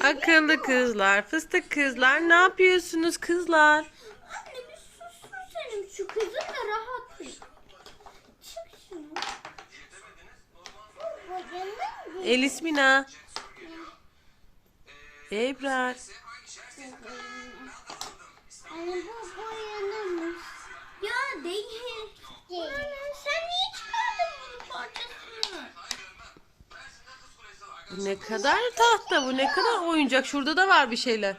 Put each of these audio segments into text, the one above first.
Akıllı kızlar, fıstık kızlar ne yapıyorsunuz kızlar? Anne bir sussun senin şu kızın da rahat bir. Elis Mina. Ebrar. Anne bu boyanırmış. Ya değil. Anne sen niye çıkardın bunun parçasını? Bu ne kadar tahta bu ne kadar oyuncak. Şurada da var bir şeyler.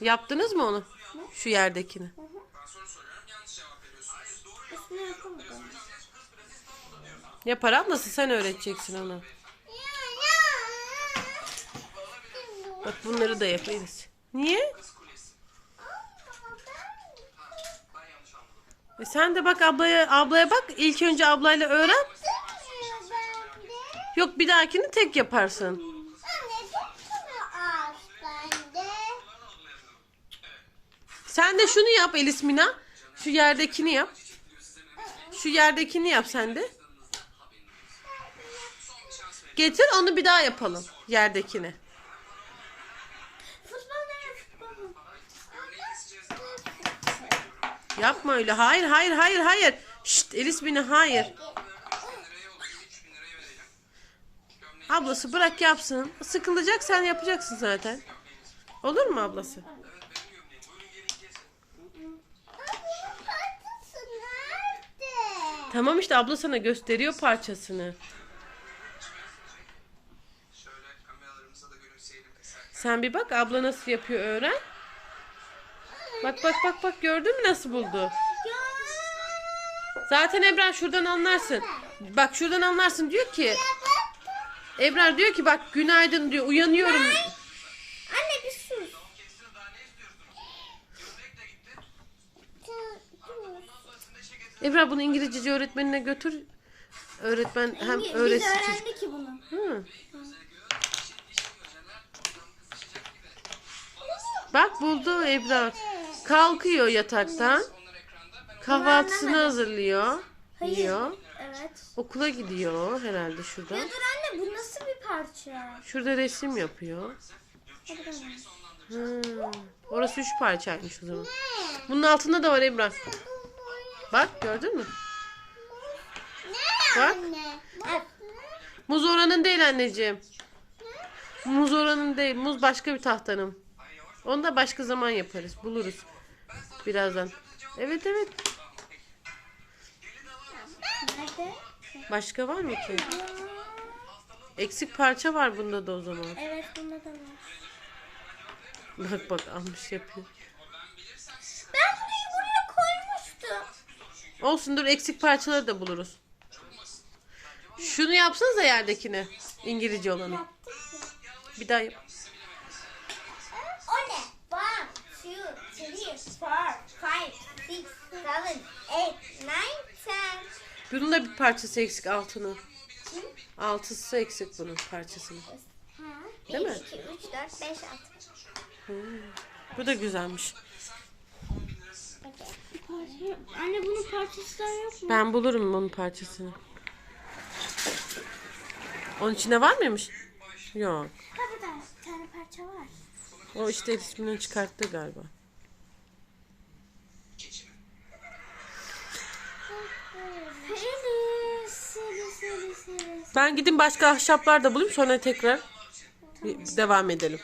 Yaptınız mı onu? Şu yerdekini. Üstüne yapamadım. Yapar ablası sen öğreteceksin ona. Bak bunları da yaparız. Niye? E sen de bak ablaya ablaya bak. İlk önce ablayla öğren. Yok bir dahakini tek yaparsın. Sen de şunu yap Elis Mina. Şu yerdekini yap. Şu yerdekini yap sen de. Getir onu bir daha yapalım. Yerdekini. Futbol nereye futbol? Yapma öyle. Hayır hayır hayır hayır. Şşt Elis Mina hayır. Ablası bırak yapsın. Sıkılacak sen yapacaksın zaten. Olur mu ablası? Tamam işte abla sana gösteriyor parçasını. Şöyle kameralarımıza da gülümseyelim kısaca. Sen bir bak abla nasıl yapıyor öğren. Bak bak bak bak gördün mü nasıl buldu? Zaten Ebrar şuradan anlarsın. Bak şuradan anlarsın diyor ki. Ebrar diyor ki bak günaydın diyor uyanıyorum. Anne bir sus. Ebrar bunu İngilizce öğretmenine götür. Öğretmen hem Biz öğretsin. öğrendik ki bunu. Hı. Bak buldu Ebrar. Kalkıyor yataktan. Ben Kahvaltısını hazırlıyor. Hayır. Yiyor. Evet. Okula gidiyor herhalde Ya şurada. dur anne bu nasıl bir parça? Şurada resim yapıyor. Hadi bakalım. Orası üç parçaymış o zaman. Bunun altında da var Ebrar. Bak gördün mü? Bak. Evet. Muz oranın değil anneciğim. Muz oranın değil. Muz başka bir tahtanın. Onu da başka zaman yaparız. Buluruz. Birazdan. Evet evet. Nerede? Başka var mı ki? Eksik parça var bunda da o zaman. Evet bunda da var. Bak bak almış yapıyor. Ben burayı buraya koymuştum. Olsun dur eksik parçaları da buluruz. Şunu yapsanıza yerdekini. İngilizce olanı. Bir daha yap. O ne? One, two, three, four, five, six, seven, eight, nine. Bunun da bir parçası eksik altını. Altısı eksik bunun parçasının. Ha? Değil Bir, mi? iki, üç, dört, beş, altı. Bu da güzelmiş. Anne bunun parçası yok mu? Ben bulurum onun parçasını. Onun içinde var mıymış? Yok. Ha burada bir tane parça var. O işte ismini çıkarttı galiba. Ben gidin başka ahşaplar da bulayım sonra tekrar devam edelim.